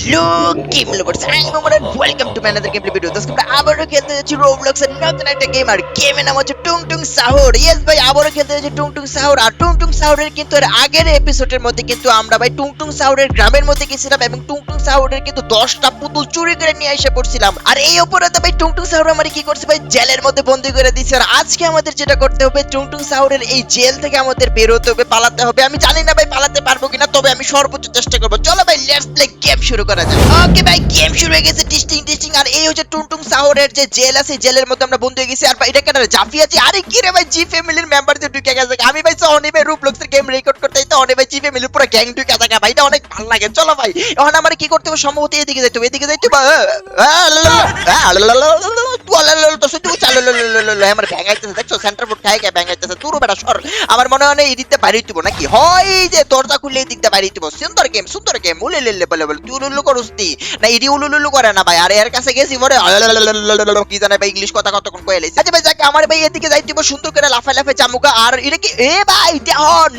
Hello game lovers I am Omar welcome to another game video দোস্ত আমরা আবারও খেলতে যাচ্ছি রোবলক্স এর নতুন একটা গেম আর গেমের নাম হচ্ছে টুং টুং সাহর ইয়েস ভাই আবারও খেলতে যাচ্ছি টুং টুং সাহর আর টুং টুং সাহরের কিন্তু এর আগের এপিসোডের মধ্যে কিন্তু আমরা ভাই টুং টুং সাহরের গ্রামের মধ্যে গেছিলাম এবং টুং টুং সাহরের কিন্তু দশটা পুতুল চুরি করে নিয়ে এসে পড়ছিলাম আর এই অপরাধে ভাই টুং টুং সাহর আমার কি করছে ভাই জেলের মধ্যে বন্দি করে দিয়েছে আর আজকে আমাদের যেটা করতে হবে টুং টুং সাহরের এই জেল থেকে আমাদের বেরোতে হবে পালাতে হবে আমি জানি না ভাই পালাতে পারব কিনা তবে আমি সর্বোচ্চ চেষ্টা করব চলো ভাই লেটস প্লে গেম শুরু করা যাক ওকে ভাই গেম শুরু হয়ে গেছে। টিস্টিং টিস্টিং আর এই হচ্ছে টুনটুং সাহরের যে জেল আছে জেলের মধ্যে আমরা বন্ধু হয়ে গেছি আর এটা কেন জাফি আছে আরে কি রে ভাই জি ফ্যামিলির মেম্বার যে ঢুকে গেছে আমি ভাই অনি ভাই রূপলক্সের গেম রেকর্ড করতে তো অনি ভাই জি ফ্যামিলির পুরো গ্যাং ঢুকে থাকে ভাই এটা অনেক ভালো লাগে চলো ভাই এখন আমার কি করতে হবে সম্ভবত এদিকে যাইতে হবে এদিকে যাইতে হবে সেন্টার ফুট খাই সর আমার মনে হয় এই দিকতে বাইরে দিব নাকি হয় যে দরজা খুললে এই দিকতে বাইরে দিব সুন্দর গেম সুন্দর গেম উলে লেলে বলে তুই উলুলু করুস না ইডি উলুলু করে না ভাই আর এর কাছে গেছি কি জানে ভাই ইংলিশ কথা কতক্ষণ কয়ে আচ্ছা ভাই আমার ভাই এদিকে সুন্দর করে লাফাই লাফাই জামুকা আর কি এ ভাই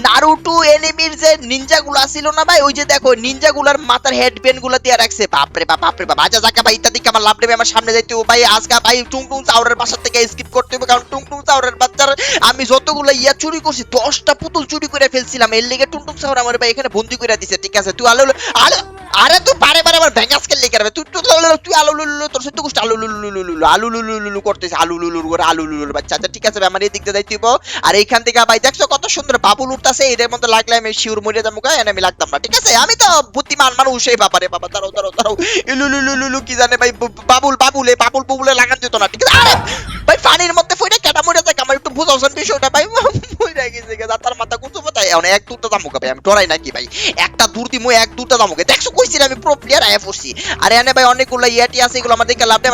নারুটু এনিমির যে নিনজা ছিল না ভাই ওই যে দেখো নিনজা মাথার দিয়ে রাখছে বাপ বাপ আচ্ছা ভাই আমার লাভ আমার সামনে যাইতে ভাই ভাই চাউরের বাসার থেকে স্কিপ করতে হবে কারণ টুং টুং চাউরের বাচ্চার আমি যতগুলো ইয়া চুরি করছি দশটা পুতুল চুরি করে ফেলছিলাম এর লেগে টুং টুং চাউর আমার ভাই এখানে বন্দি করে দিছে ঠিক আছে তুই আলো আলো আরে তুই বারে বারে আবার ভেঙ্গাস খেললে কেন তুই তুই আলু লুলু তোর সাথে কুষ্ট আলু লুলু লুলু আলু লুলু লুলু করতেছে আলু লুলু করে আলু লুলুর বাচ্চা। আচ্ছা ঠিক আছে আমার এই দিক দিয়ে আর এইখান থেকে ভাই, দেখছ কত সুন্দর বাবুল উঠতাছে এটার মধ্যে লাগলে আমি শিউর মরিয়া যাব গায়ে আমি লাগতাম না। ঠিক আছে, আমি তো বুদ্ধিমান মানুষ, এই বাবারে বাবা, দাঁড়াও দাঁড়াও দাঁড়াও। লুলু লুলু কি জানে ভাই বাবুল বাবুল, এই বাবুল বুবুলে লাগান যেত না। ঠিক আছে, আরে ভাই, পানির মধ্যে ফইটা কেটা মরে যায় আমার একটু বুঝাওছেন বিষয়টা ভাই? আমার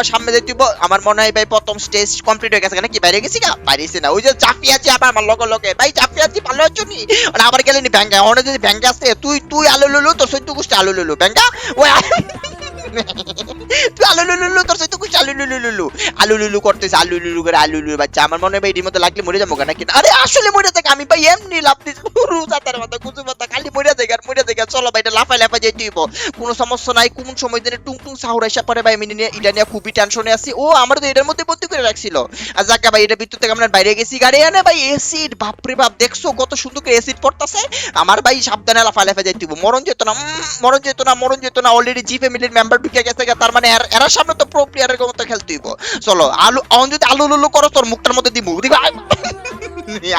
সামনে আমার মনে হয় প্রথম স্টেজ কমপ্লিট হয়ে গেছে বাইরে গেছি না, ওই আছে আবার ভাই চাপি আছে, ভালো মানে আবার গেলে নি ব্যাংকা অনেক যদি ব্যাংকা আসছে তুই তুই আলু লুলু, তোর সৈত্য গোষ্ঠী আলু লুলু। ব্যাংকা ওই তুই আলু লুলু তোর গোষ্ঠী আলু লুলু লুলু? আলু লুলু করতেছে, আলু লুলু করে আলু লুলু বাচ্চা। আমার মনে হয় এটির মধ্যে লাগলে মরে যাব নাকি আরে আসলে মরে থাকে আমি ভাই এমনি লাভ দিচ্ছি পুরু মাথা কুচু মাথা খালি মরে আর মরে চলো ভাই, এটা লাফাই লাফাই কোনো সমস্যা নাই, কোন সময় দিনে টুং টুং আসা পরে ভাই নিয়ে নিয়ে খুবই টেনশনে আছি। ও আমার তো এটার মধ্যে বন্দি করে রাখছিল। আর যাকে ভাই, এটা বিদ্যুৎ থেকে আমরা বাইরে গেছি। গাড়ি আনে ভাই এসিড বাপরে বাপ, দেখছ কত সুন্দর করে এসিড পড়তাছে? আমার ভাই সাবধানে লাফা লাফা যাইতে মরণ যেত না মরণ যেত না, মরণ যেত না অলরেডি জি ফ্যামিলির মেম্বার ঢুকে গেছে তার মানে এরা সামনে তো প্রো প্লেয়ারের মতো খেলতে হইব। চলো, আলু, অন যদি আলু লুলু করো, তোর মুখটার মধ্যে দিব দিবা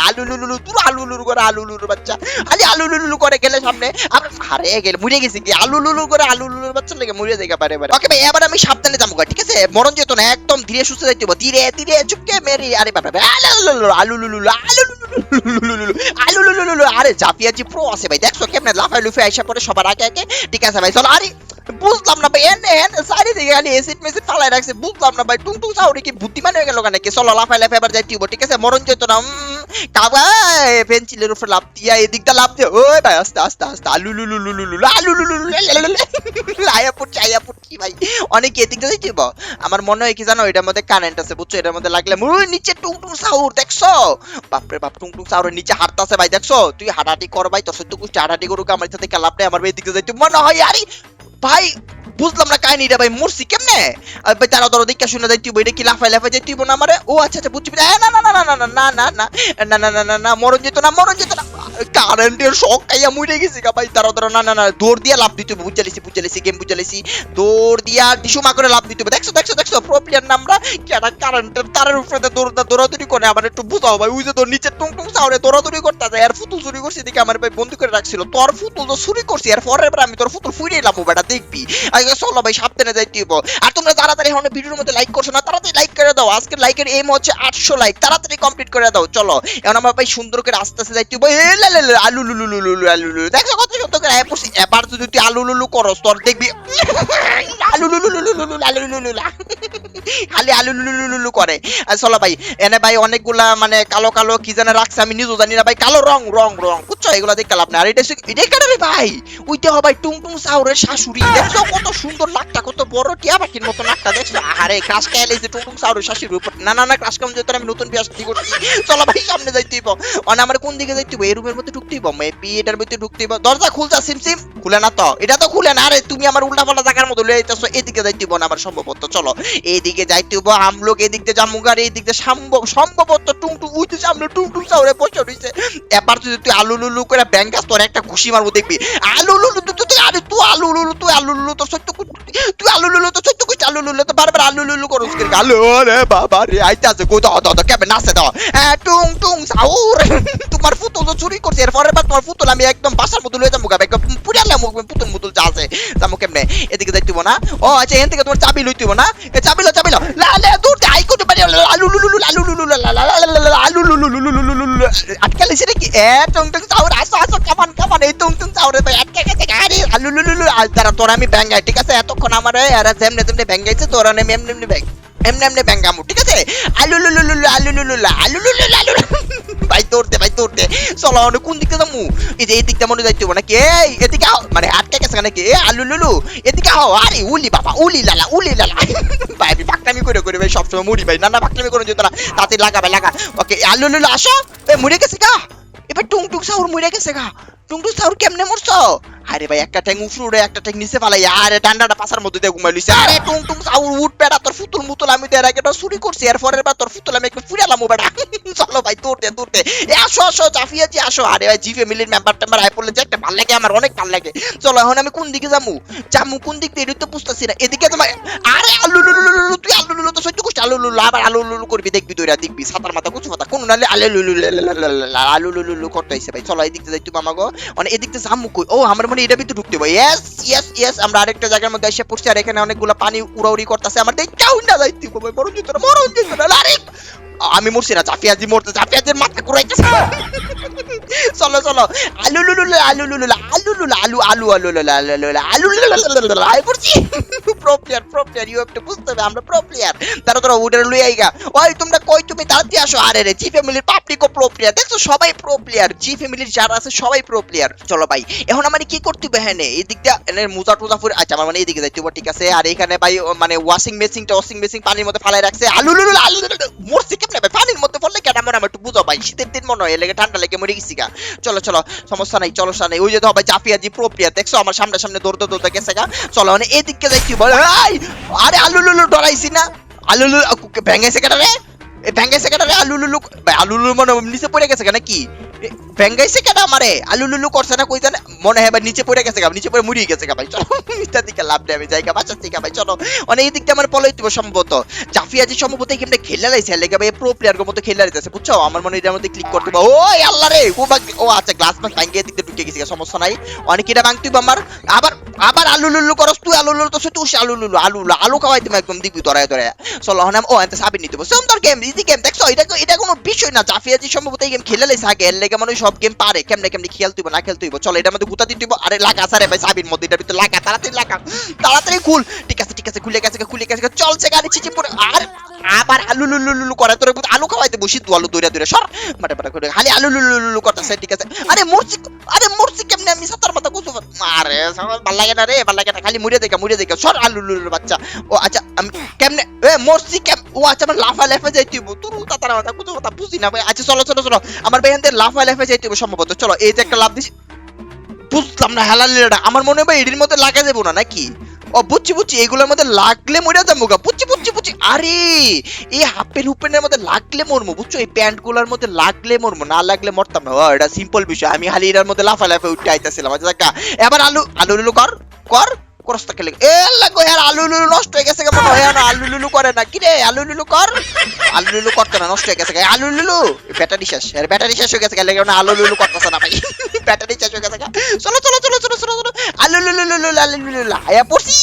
আলু লুলু তুই আলু লুলু করে আলু লুলুর বাচ্চা। খালি আলু লুলু করে গেলে সামনে আবার হারে গেলে, মরে গেছি কি আলু লুলু করে আলু লুলুর বাচ্চা লেগে মরে যাই পারে এবার ওকে ভাই, এবার আমি সাবধানে যাব ঠিক আছে? মরণ যেত না, একদম ধীরে সুস্থ যাইতে হবে ধীরে ধীরে চুপকে মেরি, আরে বাবা আলু লুলু আলু লুলু আলু লুলু লুলু লুলু আরে জাফিয়াজি প্রো আছে ভাই দেখছ কেমনে লাফাই লুফে আইসা পরে সবার আগে আগে ঠিক আছে ভাই চলো আরে বুঝলাম না ভাই এন এন সারি দিকে খালি এসিড মেসিড ফালাই রাখছে বুঝলাম না ভাই। টুং টুং সাউরি কি বুদ্ধিমান হয়ে গেল চলো লাফাই লাফাই এবার যাইতে হইব, ঠিক আছে? মরণ না কাবা পেন্সিলের উপর লাভ দিয়া এদিকটা লাভ দিয়ে ভাই আস্তে আস্তে আস্তে আলু লুলু লুলু লুলু আলু লুলু পড়ছে আয়া ভাই? অনেক এদিকটা যাইতে হইব। আমার মনে হয় কি জানো এটার মধ্যে কারেন্ট আছে বুঝছ? এটার মধ্যে লাগলে ওই নিচে টুং টুং সাউর দেখছ? বাপরে বাপ টুং টুং সাউরের নিচে হাঁটতাছে ভাই দেখছ? তুই হাঁটাহাঁটি কর ভাই তোর সত্যি কুষ্টি হাঁটাহাঁটি করুক আমার সাথে লাভ নেই আমার এদিকে যাইতে মনে হয় আরে Bye. বুঝলাম না কাহিনীটা ভাই মরছি কেমনে ভাই তারা ধরো দেখা শুনে যাইতে এটা কি লাফাই লাফাই যাইতে না আমারে ও আচ্ছা আচ্ছা বুঝছি না না না না না না না না না না না না না না মরণ যেত না মরণ যেত না কারেন্টের শক খাইয়া গেছি গা ভাই তারা ধরো না না না দৌড় দিয়া লাভ দিতে বুঝে লিছি বুঝে গেম বুঝে লিছি দৌড় দিয়া করে লাভ দিতে হবে দেখছ দেখছ দেখছ প্রো নামরা কারেন্টের তারের উপরে দৌড়াদৌড়ি করে আমার একটু বুঝাও ভাই ওই যে তোর নিচে টুং টুং সাউরে দৌড়াদৌড়ি করতে যায় আর ফুতুল চুরি করছি দেখে আমার ভাই বন্ধু করে রাখছিল তোর ফুতুল তো চুরি করছি আর পরের আমি তোর ফুতুল ফুইরে এলাম বেটা দেখবি চলো ভাই সাবধানে আর তোমরা তাড়াতাড়ি এখন ভিডিওর মধ্যে লাইক করছ না তাড়াতাড়ি লাইক করে দাও লাইকের এম হচ্ছে আটশো লাইক তাড়াতাড়ি কমপ্লিট করে দাও চলো এখন ভাই সুন্দর করে আস্তে আস্তে যাইতে আলু লুলু লুলু আলু লুলু দেখো কত সুন্দর করে পড়ছি এবার যদি আলু লুলু তোর দেখবি আলু লুলু লুলু লুলু আলু লুলু খালি আলু লুলু লুলু করে চলো ভাই এনে ভাই অনেকগুলা মানে কালো কালো কি জানে রাখছে আমি নিজেও জানি না ভাই কালো রং রং রং বুঝছ এগুলো দেখতে লাভ না আর এটা এটাই কেন রে ভাই ওইটা হয় ভাই টুং টুং সাউরের শাশুড়ি দেখছ কত সুন্দর নাকটা, কত বড় টিয়া পাখির মতো নাকটা, দেখছ? আরে ক্রাশ খেয়ালে যে টুটুং সাউর শাশির উপর। না না না ক্রাশ কাম যেতে আমি নতুন বিয়াস ঠিক করছি। চলো ভাই, সামনে যাইতে হইব অন আমার কোন দিকে যাইতে এই রুমের মধ্যে ঢুকতে হইব মেবি এটার ভিতরে ঢুকতে হইব দরজা খুলছা, সিম সিম। খুলে না তো। এটা তো খুলে না। আরে, তুমি আমার উল্টা পাল্টা জায়গার মতো লয়ে যাইতেছো। এদিকে যাইতে হইব না আমার সম্ভবত। চলো এইদিকে যাইতে হইব আমলোক এদিক দিয়ে জামুগার এইদিক দিয়ে সম্ভব সম্ভবত টুং টুং উইতে সামনে টুং টুং সাউরে বসে রইছে। এবার যদি তুই আলু লুলু করে ব্যাংকাস, তোর একটা ঘুষি মারবো দেখবি। আলু লুলু তুই তুই আরে, তুই আলু লুলু তুই আলু লুলু তোর তুই আলু লুলু তো কুচ আলু লুলু, তো বারবার আলু লুলু করছিস কি আলু নাচে দাও হ্যাঁ টুং টুং, সাউর। তোমার ফুতুল তো চুরি করছে বার তোমার ফুতুল আমি একদম বাসার মতো লয়ে যাব গাবে একদম পুরালাম পুতুল মুতুল যা আছে, যাব কেমনে? এদিকে যাইতে না। ও আচ্ছা এখান থেকে চাবি লইতে না? চাবি লো চাবি লো। লা দূর দে লা লা লা লা লা লা আটকে লিছে নাকি এ টুং সাউর আসো আসো কামান কামান এই টুং টুং চাউরে গেছে আরে আলু লুলু লুলু আজ তারা আমি ব্যাঙ্গাই ঠিক আছে এতক্ষণ আমার এরা যেমনে তেমনি ব্যাঙ্গাইছে তোরা আমি এমনি এমনি ব্যাঙ্গ এমনি ব্যাঙ্গামু, ঠিক আছে? আলু লুলু লুলু আলু লুলু আলু লুলু আলু ভাই তোরতে ভাই তোরতে চলো অনেক কোন দিকে যাব? এই যে এই মনে যাইতে নাকি? এই, এদিকে আও। মানে আটকে গেছে নাকি? এ আলু লুলু এদিকে আও। আরে, উলি বাবা, উলি লালা উলি লালা। ভাই, আমি বাকটামি করে করে ভাই সবসময় মুড়ি, ভাই। না না বাকটামি করে যেত না। তাতে লাগা, ভাই, লাগা। ওকে আলু লুলু আসো। এ, মুড়ে গেছে গা। এবার টুং টুং সাউর মরে গেছে গা। টুং টুং সাউর কেমনে আরে ভাই একটা ট্যাং উড়ে একটা ট্যাং নিচে ফালাই আরে ডান্ডাটা মধ্যে দিয়ে ঘুমাই লইছে। আরে সাউর উঠ তোর ফুতুল মুতুল আমি দেড় আগে চুরি করছি। বার তোর ফুতুল আমি একটু চলো ভাই তোর দে তোর দে। আসো আসো জাফিয়া জি আসো। আরে ভাই জি ফ্যামিলির মেম্বার টেম্বার পড়লে যে একটা ভালো লাগে আমার অনেক ভালো লাগে। চলো এখন আমি কোন দিকে যামু? যামু কোন দিক দিয়ে? তো বুঝতেছি না। এদিকে তোমার আরে লুলু, তুই তো সহ্য করছিস আলু লুলু আবার আলু লুলু করবি, দেখবি তুই দেখবি সাতার মাথা কুচু মাথা, কোন নালে আলু লুলু আলু লুলু লুলু করতে আইছে ভাই চলো এদিক যাই তুমি মামা মানে এদিক দিয়ে যামু কই ও আমার মনে এটা ভিতরে ঢুকতে ভাই ইয়েস ইয়েস ইয়েস আমরা আরেকটা জায়গার মধ্যে এসে পড়ছি আর এখানে অনেকগুলো পানি উড়াউড়ি করতেছে আমার দেখাও না যাইতে ভাই মরণ যেত মরণ যেত আরে আমি মরছি না জাফিয়াজি মরতে জাফিয়াজির মাথা কুড়াইতেছে চলো চলো আলু লুলু আলু লুলু আলু লুলু আলু আলু আলু লা, লা, লা, লা, লা, আলু লুলু লা, লা, লা, লা, লা, আই পড়ছি pro player pro player you have to বুঝতে হবে আমরা প্রো প্লেয়ার তারা তোরা উডার লই আইগা ওই তোমরা কই তুমি তাড়াতাড়ি আসো আরে রে জি ফ্যামিলির পাবলিকও প্রো প্লেয়ার দেখছ সবাই প্রো প্লেয়ার জি ফ্যামিলির যারা আছে সবাই প্রো প্লেয়ার চলো ভাই এখন আমার কি করতে হবে হ্যাঁ এই দিকটা এনে মুজা টুজা ফুর আচ্ছা আমার মানে এইদিকে যাইতে ঠিক আছে আর এখানে ভাই মানে ওয়াশিং মেশিনটা ওয়াশিং মেশিন পানির মধ্যে ফালাই রাখছে আলু লুলু আলু লুলু মরছি কেমনে ভাই পানির মধ্যে পড়লে কেন আমার আমার একটু বুঝো ভাই? শীতের দিন মনে হয় লেগে ঠান্ডা লেগে মরে গেছি গা। চলো চলো, সমস্যা নাই, চলো সা নাই ওই যে তো ভাই জাফিয়া জি দেখছ? আমার সামনে সামনে দৌড়তে দৌড়তে গেছে গা। চলো মানে এদিকে কি বল আরে আলু লুলু ডরাইছি না। আলু লুলু ভেঙেছে কেটা রে? ভেঙ্গাইছে কেন রে? আলু লুলু আলু লুলু মনে নিচে পড়ে গেছে কেন কি ভেঙ্গাইছে কেন আমারে? আলু লুলু করছে না কই জানে মনে হয় নিচে পড়ে গেছে গা, নিচে পড়ে মুড়িয়ে গেছে গা, ভাই। চলো নিচের দিকে লাভ নেই জায়গা বাঁচাচ্ছি গা, ভাই, চলো। অনেক এই দিকটা আমার পলাই দিব সম্ভবত। জাফিয়া যে সম্ভবত এই গেমটা খেলে লাইছে লেগে ভাই প্রো প্লেয়ার মতো খেলে লাইছে বুঝছ? আমার মনে এটার মধ্যে ক্লিক করতে ও আল্লাহ রে! ও বাগ- ও আচ্ছা গ্লাস মাস ভাঙ্গিয়ে দিকতে ঢুকে গেছে সমস্যা নাই। অনেক এটা ভাঙতে হবে আমার। আবার আবার আলু লুলু করস, তুই আলু লুলু তো তুই আলু লুলু আলু আলু খাওয়াই তুমি একদম দিবি, ধরায় ধরায়। চলো আমি- ও, এত সাবিন নিতে সুন্দর গেম ইজি গেম দেখছ? এটা এটা কোনো বিষয় না। জাফিয়া জি সম্ভবত এই গেম খেলে লাইছে আগে এর লেগে মনে সব গেম পারে। কেমনে কেমনে খেলতে হবে না খেলতে হবে চলো, এটার মধ্যে গুতা দিতে আরে, লাগা সারে ভাই সাবিন মধ্যে। এটার ভিতরে লাগা, তাড়াতাড়ি লাগা। তাড়াতাড়ি খুল। ঠিক আছে ঠিক আছে, খুলে গেছে খুলে গেছে চলছে গাড়ি চিচি পড়ে আর আবার আলু লুলু লুলু করে তোর আলু খাওয়াইতে বসি তুই আলু দৌড়া দৌড়া সর। মাটা মাটা করে। খালি আলু লুলু লুলু করতেছে, ঠিক আছে। আরে, মরছি আরে, মরছি কেমনে আমি? সাতার মাথা কুসু আরে ভালো লাগে না রে, ভালো লাগে না। খালি মুড়ে দেখা মুড়ে দেখা। সর আলু লুলু বাচ্চা। ও আচ্ছা আমি কেমনে এ, মরছি কেম ও আচ্ছা আমার লাফা লাফা যাইতে হইব তোর তাতার মাথা কুসু কথা বুঝি না ভাই। আচ্ছা চলো চলো চলো। আমার ভাই এখান লাফা লাফা যাইতে হইব সম্ভবত। চলো, এই যে একটা লাভ দিছি। বুঝলাম না হেলালিটা আমার মনে হয় এটির মধ্যে লাগা যাব না, নাকি? ও, বুঝছি বুঝছি। এগুলোর মধ্যে লাগলে মরে যাব গা। বুঝছি বুঝছি বুঝছি। আরে, এই হাফের হুপেনের মধ্যে লাগলে মরমু, বুঝছ? এই প্যান্টগুলার মধ্যে লাগলে মরমু, না লাগলে মরতাম না। এটা সিম্পল বিষয়। আমি খালি এটার মধ্যে লাফা লাফা উঠতে আইতাছিলাম। আচ্ছা এবার আলু আলু লুলু কর কর। করস্তা খেলে এ লাগো হ্যাঁ আলু লুলু নষ্ট হয়ে গেছে মনে হয় না, আলু লুলু করে না। কি রে, আলু লুলু কর। আলু লুলু করতে না, নষ্ট হয়ে গেছে। আলু লুলু ব্যাটারি শেষ। এর ব্যাটারি শেষ হয়ে গেছে গেলে না আলু লুলু করতেছে না ভাই। ব্যাটারি শেষ হয়ে গেছে চলো চলো চলো চলো চলো চলো আলু লুলু লুলু আলু লুলু আয়া পড়ছি।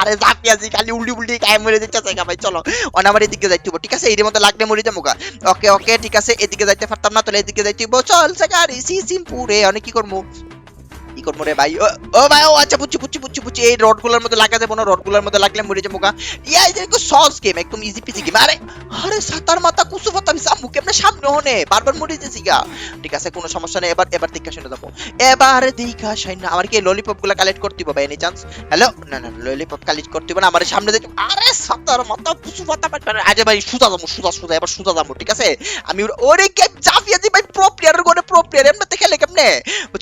আরে জাপিয়াছি খালি উল্টি উল্টি গায়ে মরে দিচ্ছে গা ভাই, চলো। অন আমার এদিকে যাইতে ঠিক আছে? এর মধ্যে লাগলে মরে যাব গা। ওকে ওকে, ঠিক আছে, এদিকে যাইতে পারতাম না, তাহলে এদিকে যাইতে চল, সে গাড়ি সি সিমপুরে অনেক কি করব? করব রে ভাই। ও ভাই, ও আচ্ছা বুঝছি বুঝছি বুঝছি বুঝছি। এই রডগুলোর মধ্যে লাগা যাব না রডগুলোর মধ্যে লাগলে মরে যাব গা। ইয়া, এই যে সহজ গেম একদম ইজি পিজি গেম আরে আরে সাতার মাথা কুসু ফাতা আমি সামু, কেমনে সামনে হনে? বারবার মরে যেছি গা। ঠিক আছে, কোনো সমস্যা নেই, এবার এবার দেখা শুনে যাব এবার দেখা শুনে আমার কি ললিপপগুলা কালেক্ট করতে হবে এনি চান্স হ্যালো না না ললিপপ কালেক্ট করতে হবে না, আমার সামনে দেখি, আরে সাতার মাথা কুসু ফাতা আরে ভাই সুজা যাব সুজা সুজা এবার সুজা যাব ঠিক আছে? আমি ওরে জাফিয়া দি ভাই প্রো প্লেয়ারের করে প্রো প্লেয়ার এমনি খেলে কেমনে?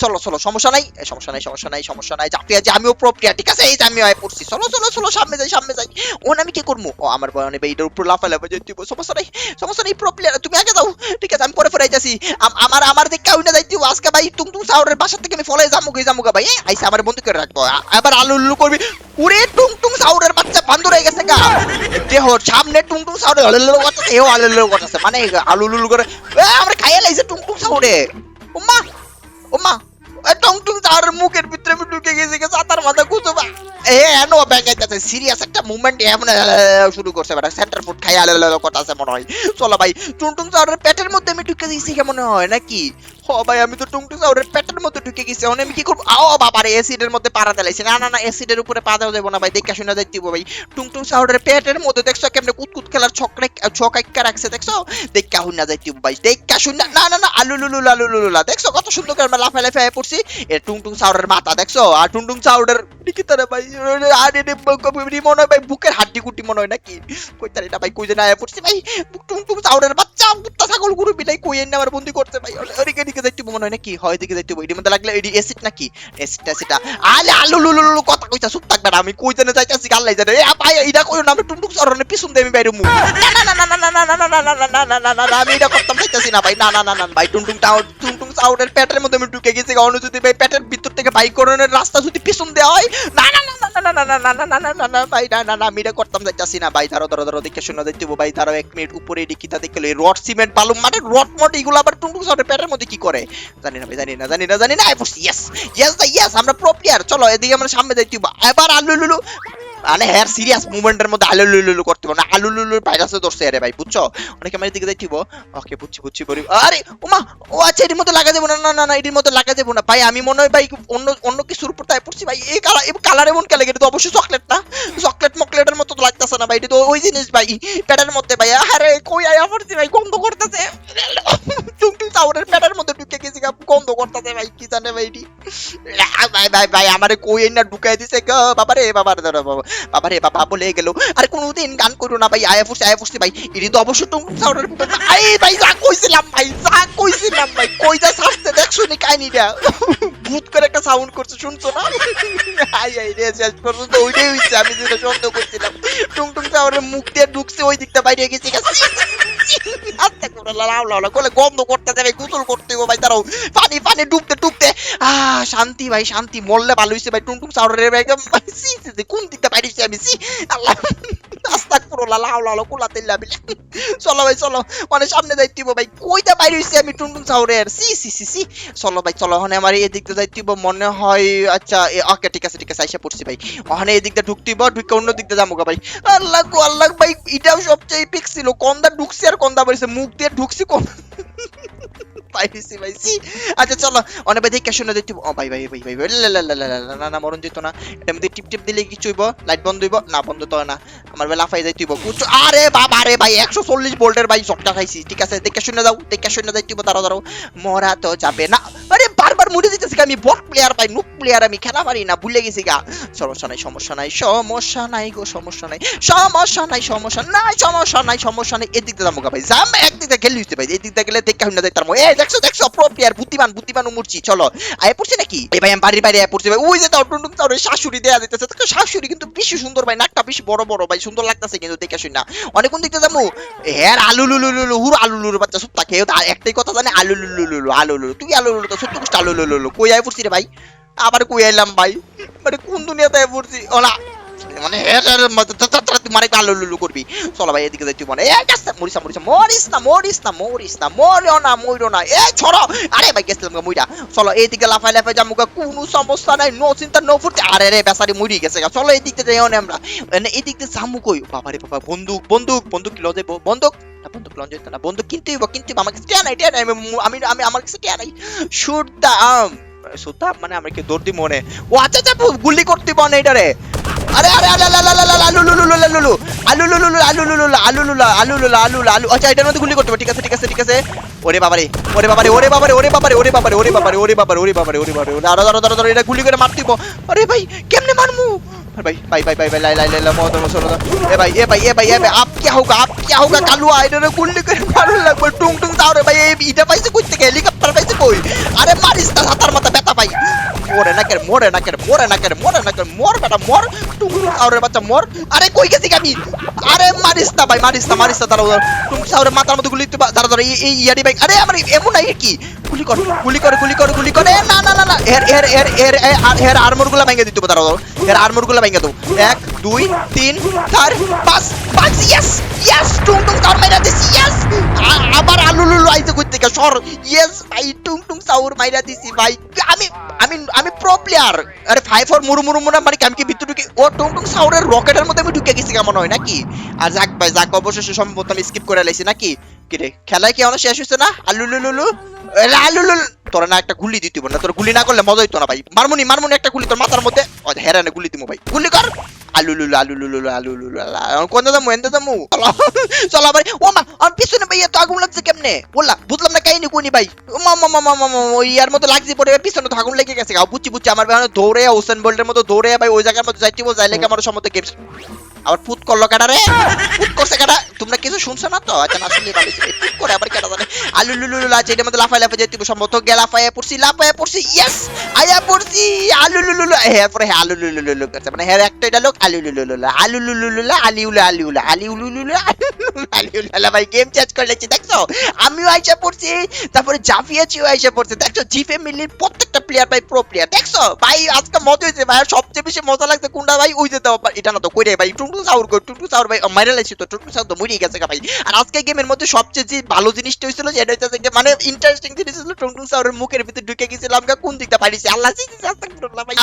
চলো চলো, সমস্যা নাই সমস্যা নাই সমস্যা নাই সমস্যা নাই। জাফিয়া যে আমিও প্রো প্লেয়ার ঠিক আছে? এই যে আমি আয় পড়ছি। চলো চলো চলো, সামনে যাই সামনে যাই। ওন আমি কি করব? ও, আমার বয়নে ভাই, এটার উপর লাফা লাফা হবে। সমস্যা নাই সমস্যা নাই প্রো প্লেয়ার তুমি আগে যাও। ঠিক আছে, আমি পরে পরে যাচ্ছি আমার আমার দিকে কাউ না যাইতে হবে। আজকে ভাই তুম তুম সাউরের বাসা থেকে আমি ফলে যাব গই যাব গা ভাই। আইসা আমার বন্ধু করে রাখব। আ- এবার আলু উল্লু করবি। উড়ে টুং টুং সাউরের বাচ্চা বান্দর হয়ে গেছে গা। দেহ সামনে টুং টুং সাউরে আলু করতেছে, এও আলু করতেছে। মানে আলু উল্লু করে আমার খাইয়ে লাইছে টুং টুং সাউরে। ওমা ওমা এ, টুং টুং মুখের ভিতরে ঢুকে গেছি গেছে তার মাথা কুচুবা এ এনো ব্যাগাইতেছে সিরিয়াস একটা মুভমেন্ট এমন শুরু করছে বেটা আলো করতেছে মনে হয়। চলো ভাই টুংটুং সাউরের পেটের মধ্যে আমি ঢুকে দিয়েছি কেমন হয় নাকি? ভাই, আমি তো টুংটুং সাউরের মধ্যে ঢুকে গেছি। এখন আমি কি করব? আও বাবা রে অ্যাসিডের মধ্যে পাড়া দিলাইছি। না না না অ্যাসিডের উপরে পা দেওয়া যাব না ভাই, দেখা শুনে হবে ভাই। টুংটুং সাউরের মধ্যে দেখছ কেমনে খেলার ছকরে ছকাইকা রাখছে, দেখছ? দেখা শুনে ভাই, দেখা শুনে না না না, আলু, লুলু, লালু দেখছ? কত সুন্দর করে আমরা লাফাই লাফাই পড়ছি। এ টুংটুং সাউরের মাথা, দেখছ? আর টুংটুং সাউরের ভাই, আর মনে হয় ভাই, বুকের হাড্ডি কুটি মনে হয় নাকি? ভাই পড়ছি ভাই। চাউরের বাচ্চা ছাগল, গরু, বিলাই কই এনে বন্দি করতে ভাই? দিকে যাইতে মনে হয় নাকি? হয় দিকে যাইতে এডির মধ্যে লাগলে এডি অ্যাসিড নাকি? অ্যাসিড অ্যাসিড আলে আলু লুলু লুলু কথা কইতা, চুপ থাকবে না আমি কই জানে যাইতাছি গাল্লাই জানে এ ভাই এটা কইও না, আমি টুং টুং চাউরের পিছন দিয়ে আমি বাইরে মু। না না না না না না না না না না না না আমি এটা করতাম চাইতাছি না, ভাই। না না না না ভাই টুং টুং টাউ টুং টুং পেটের মধ্যে আমি ঢুকে গেছি অন্য যদি ভাই, পেটের ভিতর থেকে বাইক করানোর রাস্তা যদি পিছন দেওয়া হয়, না না না না না না না না না না না না ভাই না না না আমি না ভাই ধরো ধরো ধরো দেখে শুনে হবে ভাই ধরো এক মিনিট উপরে দেখলে রড সিমেন্ট মানে রড এগুলো আবার টুংটুং সাউরের পেটের মধ্যে কি করে জানি না ভাই জানি না জানি না জানি না ইয়েস ইয়েস ইয়েস আমরা প্রো প্লেয়ার চলো এদিকে আমরা সামনে হবে এবার আলু লুলু মানে হ্যাঁ সিরিয়াস মুভমেন্টের মধ্যে আলু লুলু করতে পারব না আলু লুলুর ভাইরাসে ধরছে আরে ভাই বুঝছ অনেকে আমার দিকে যাইতিব ওকে বুঝছি বুঝছি বলি আরে ওমা ও আচ্ছা এটির মধ্যে লাগা দেবো না না না না এটির মধ্যে লাগা দেবো না ভাই আমি মনে হয় ভাই অন্য অন্য কিছুর উপর তাই পড়ছি ভাই। এই কালার কালার এমন কেলে এটা তো অবশ্যই চকলেট না। চকলেট মকলেটের মতো তো লাগতেছে না ভাই, এটা তো ওই জিনিস ভাই, পেটের মধ্যে ভাই। আরে কই আয়া পড়ছি ভাই, গন্ধ করতেছে। টুংটুং চাউরের ঢুকে গা, করতেছে ভাই কি জানে ভাই ভাই ভাই ভাই আমারে কই না ঢুকাই দিছে গো বাবা রে বাবা রে বাবা বাবা রে বাবা বলে গেল আরে কোনোদিন গান করো না ভাই আয়া ফুসি আয়া ফুসি ভাই এটি তো টুংটুং চাউরের ভিতর আই ভাই যা কইছিলাম ভাই যা কইছিলাম ভাই কই যা ছাড়তে দেখছ নি কাহিনীটা ভূত করে একটা সাউন্ড করছে শুনছো না আই আই রে শেষ পর্যন্ত ওইটাই হইছে আমি যেটা সন্দেহ করছিলাম টুংটুং চাউরের মুখ দিয়ে ঢুকছে ওই দিকটা বাইরে গেছে আস্তে করে লাও লাও করে গন্ধ করতে দেবে গোসল করতে হবে ভাই দাঁড়াও পানি পানি ডুবতে ডুবতে, আহ, শান্তি ভাই, শান্তি, মরলে ভালো হইছে ভাই টুংটুং চাউরের ভাই কোন দিকটা হইছে আমি, সি, আল্লাহ, আস্তাক পুরো তেল চলো ভাই, চলো মানে সামনে যাইতে হইবো ভাই, কইটা বাইরে হইছে আমি টুংটুং চাউরের, সি সি সি সি, চলো ভাই, চলো, ওখানে আমার এই দিকটা যাইতে হইবো মনে হয় আচ্ছা ওকে, ঠিক আছে ঠিক আছে, আইসা পড়ছি ভাই, ওখানে এই দিকটা ঢুকতে হইবো ঢুকে অন্য যাব ভাই, আল্লাহ গো, আল্লাহ ভাই, এটাও সবচেয়ে পিক ছিল, কন্দা ঢুকছি আর কন্দা বাড়িছে মুখ দিয়ে ঢুকছি কোন আচ্ছা চলো অনেক ভাই দেখে শুনে দিতে ও ভাই ভাই ভাই ভাই না না মরণ যেত না। মধ্যে টিপ টিপ দিলে লাইট বন্ধ হইব? না বন্ধ তো না। আমার বেলা লাফাই যাইতে হইব আরে বাবা রে ভাই একশো চল্লিশ ভোল্টের ভাই খাইছি। ঠিক আছে দেখে শুনে যাও দেখে শুনে যাইতে হইব দাঁড়াও দাঁড়াও। মরা তো যাবে না। আরে বারবার মুড়ে দিতেছি গা, আমি বট প্লেয়ার ভাই নুক প্লেয়ার আমি খেলা পারি না ভুলে গেছি গা। সমস্যা নাই সমস্যা নাই সমস্যা নাই গো সমস্যা নাই। সমস্যা নাই সমস্যা নাই সমস্যা নাই সমস্যা নাই। এদিক দিয়ে যাব ভাই একদিক দিয়ে গেলে হইতে ভাই এদিক দিয়ে গেলে দেখে শুনে যাইতাম এই দেখছ দেখছ প্রো প্লেয়ার বুদ্ধিমান বুদ্ধিমান উমুরছি চলো। আয় পড়ছি নাকি? এই ভাই, আমি বাড়ির বাইরে আয় পড়ছি ভাই। ওই যে তাও টুনটুন তাও শাশুড়ি দেয়া দিতেছে তো শাশুড়ি কিন্তু বেশি সুন্দর ভাই, নাকটা বেশি বড় বড় ভাই, সুন্দর লাগতেছে কিন্তু দেখে শুনে না। অনেক কোন দিক দিয়ে যাব। হ্যাঁ আলু লুলু লুলু হুর আলু লুলু বাচ্চা, সুত্তা খেয়ে একটাই কথা জানে আলু লুলু লুলু আলু লুলু তুই আলু লুলু তো সত্যি আলু লুলু লুলু কই আয় পড়ছি রে ভাই? আবার কই আইলাম ভাই? মানে কোন দুনিয়াতে আয় পড়ছি? ওলা। মানে মানে আলু লুলু করবি। চলো ভাই, এদিকে যাই তুই মানে। এ গাছটা মরিস না, মরিস মরিস না মরিস না মরিস না, মরিও না মরিও না। এ ছড়ো! আরে ভাই, গেছিলাম মুইরা। চলো এইদিকে লাফাই লাফাই যাব কোনো সমস্যা নাই, নো চিন্তা, নো ফুটে আরে রে বেসারি মুড়ি গেছে চলো এইদিকে যাই অনে আমরা। মানে এইদিকে যাব কই? বাবা রে, বাবা, বন্দুক বন্দুক বন্দুক কিলো দেবো বন্দুক? না, বন্দুক লঞ্চ না। বন্দুক কিনতে হইব, কিনতে আমার কাছে টিয়া নাই টিয়া নাই। আমি আমি আমি আমার কাছে টিয়া নাই। শুট দা আর্ম সুতা মানে আমরা কি দৌড় দিব মনে? ও আচ্ছা আচ্ছা গুলি করতে বনে এটারে আরে আরে আরে আরে আরে আরে আলু লুলু লুলু লুলু আলু লুলু লুলু আলু লুলু লুলু আলু লুলু আলু লুলু আলু লুলু আলু আচ্ছা এটার মধ্যে গুলি করতে হবে ঠিক আছে ঠিক আছে ঠিক আছে ওরে বাবারে ওরে বাবারে ওরে বাবারে ওরে বাবারে ওরে বাবারে ওরে বাবারে ওরে বাবারে ওরে বাবারে ওরে বাবারে ওরে আরো ধরো ধরো ধরো এটা গুলি করে মার দিব আরে ভাই কেমনে মারমু अरे भाई भाई भाई भाई भाई लाई लाई लाई लाई मौत मौत मौत ए भाई ए भाई ए भाई ए भाई आप क्या होगा आप क्या होगा कालू आइडर ने गुल्ली করে মারুন লাগবে টুং টুং দাও রে ভাই এই ইটা পাইছে কই থেকে হেলিকপ্টার পাইছে কই আরে মারিস তা হাতার মাথা ব্যথা ভাই মরে না কেন মরে না কেন মরে না কেন মরে না কেন মর বেটা মর টুং আরে বাচ্চা মর আরে কই গেছি আমি আরে মারিস না ভাই মারিস না মারিস না দাঁড়াও টুং সাউরে মাথার মধ্যে গুলি দাঁড়া দাঁড়া এই ইয়ারি ভাই আরে আমার এমন নাই কি গুলি কর গুলি কর গুলি কর গুলি কর না না না না এর এর এর এর এর আর্মরগুলা ভেঙে দিতে দাঁড়াও এর আর্মরগুলা ভেঙে দাও এক দুই, তিন, চার, পাঁচ পাঁচ ইয়েস ইয়েস টুং টুং সাউর মাইরা দিছি ইয়েস আবার আলু লুলু আইতে কই থেকে সর ইয়েস ভাই, টুং টুং সাউর মাইরা দিছি, ভাই। আমি আমি আমি প্রো প্লেয়ার আরে ফাইভ ফর মুরু মুরু মুরু মানে আমি কি ভিতরে ঢুকে ও, টুং টুং সাউরের রকেটের মধ্যে আমি ঢুকে গেছি কেমন হয়, নাকি? আর যাক ভাই, যাক, অবশেষে সম্ভবত আমি স্কিপ করে লাইছি, নাকি? কি রে, খেলায় কি আমার শেষ হয়েছে না? আলু লুলু আলু লুলু তোরা না একটা গুলি দিতে না তোর গুলি না করলে মজা হইতো না ভাই মারমুনি মারমুনি একটা গুলি তোর মাথার মধ্যে হেরানে গুলি দিমু ভাই গুলি কর কোন দামু এন্দ দামু চলো ভাই ও মা আমার পিছনে ভাই এত আগুন লাগছে কেমনে বললা বুঝলাম না কাহিনী কোনি ভাই মা মা মা মা মা মা, ওই ইয়ার মতো লাগছে পরে পিছনে তো আগুন লেগে গেছে বুঝছি বুঝছি আমার ভাই দৌড়ে হোসেন বোল্টের মতো দৌড়ে ভাই ওই জায়গার মধ্যে যাইতে যাই লেগে আমার গেমস আবার ফুট করল কাটা রে ফুট করছে কাটা তোমরা কিছু শুনছো না তো আচ্ছা না ভালো ফুট করে আবার কাটা জানে আলু লুলু লুলু আছে এটার মধ্যে যেতে সম্ভবত পড়ছি পড়ছি ইয়েস আয়া পড়ছি আলু লুলু পরে আলু লুলু লুলু মানে এটা আলু লুলু আলু লুলু ভাই গেম চেঞ্জ করে দেখছ? আমিও আইসা পড়ছি, তারপরে আইসা পড়ছে, দেখছ? জি ফ্যামিলির প্রত্যেকটা প্লেয়ার ভাই প্রো প্লেয়ার দেখছ? ভাই, আজকে মজা হয়েছে, ভাই সবচেয়ে বেশি মজা লাগছে কোনটা, ভাই? ওই যেতে এটা না তো কইরে ভাই টুনটু সাউর, কই? টুনটু সাউর, ভাই মাইরা তো টুনটু সাউর তো মরিয়ে গেছে ভাই। আর আজকে গেমের মধ্যে সবচেয়ে যে ভালো জিনিসটা হয়েছিল, সেটা হচ্ছে মানে ইন্টারেস্টিং টুনটু সাউরের মুখের ভিতরে ঢুকে কোন দিকটা আল্লাহ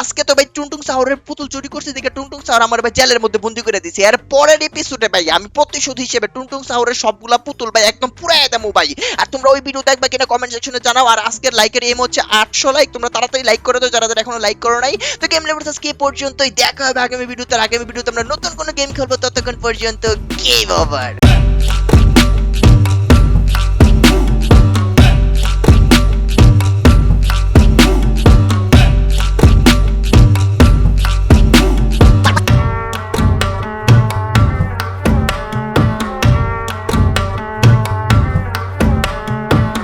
আজকে তো ভাই টুনটুং সাউরের পুতুল চুরি করছে টুনটুং সাউর আমার ভাই জেলের মধ্যে বন্দি করে দিছে আর পরের এপিসোডে ভাই, আমি প্রতিশোধ হিসেবে টুনটুং সাউরের সবগুলা পুতুল ভাই একদম পুরাই দেবো ভাই। আর তোমরা ওই ভিডিও দেখবে কিনা কমেন্ট সেকশনে জানাও, আর আজকের লাইকের এম হচ্ছে আটশো লাইক তোমরা তাড়াতাড়ি লাইক করে দাও, যারা যারা এখনও লাইক করো নাই। তো গেম লেভার এই পর্যন্তই। দেখা হবে আগামী ভিডিওতে আগামী ভিডিওতে আমরা নতুন কোনো গেম খেলব, ততক্ষণ পর্যন্ত গেম ওভার